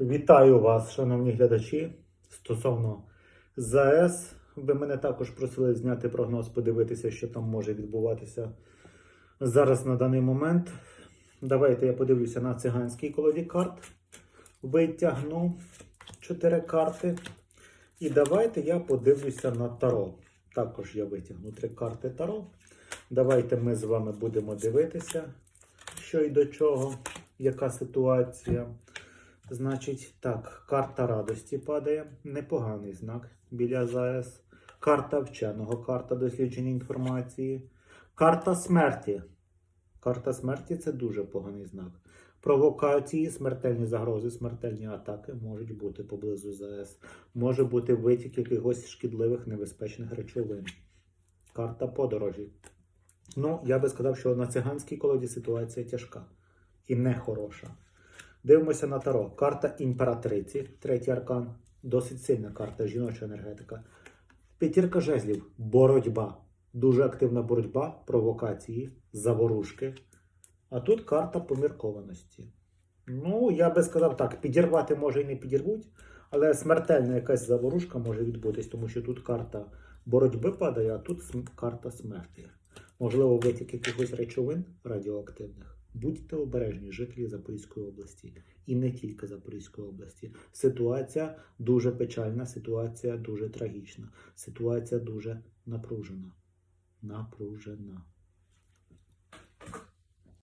Вітаю вас, шановні глядачі. Стосовно ЗАЕС, ви мене також просили зняти прогноз, подивитися, що там може відбуватися зараз на даний момент. Давайте я подивлюся на циганській колоді карт. Витягну 4 карти. І давайте я подивлюся на Таро. Також я витягну 3 карти Таро. Давайте ми з вами будемо дивитися, що і до чого, яка ситуація. Значить, так, карта радості падає. Непоганий знак біля ЗАЕС. Карта вченого, карта дослідження інформації. Карта смерті. Карта смерті це дуже поганий знак. Провокації, смертельні загрози, смертельні атаки можуть бути поблизу ЗАЕС. Може бути витік якихось шкідливих небезпечних речовин. Карта подорожі. Ну, я би сказав, що на циганській колоді ситуація тяжка і нехороша. Дивимося на Таро. Карта імператриці, третій аркан. Досить сильна карта, жіноча енергетика. П'ятірка жезлів, боротьба. Дуже активна боротьба, провокації, заворушки. А тут карта поміркованості. Ну, я би сказав так, підірвати може і не підірвуть, але смертельна якась заворушка може відбутись, тому що тут карта боротьби падає, а тут карта смерті. Можливо, витік якихось речовин радіоактивних. Будьте обережні, жителі Запорізької області і не тільки Запорізької області. Ситуація дуже печальна, ситуація дуже трагічна, ситуація дуже напружена. Напружена.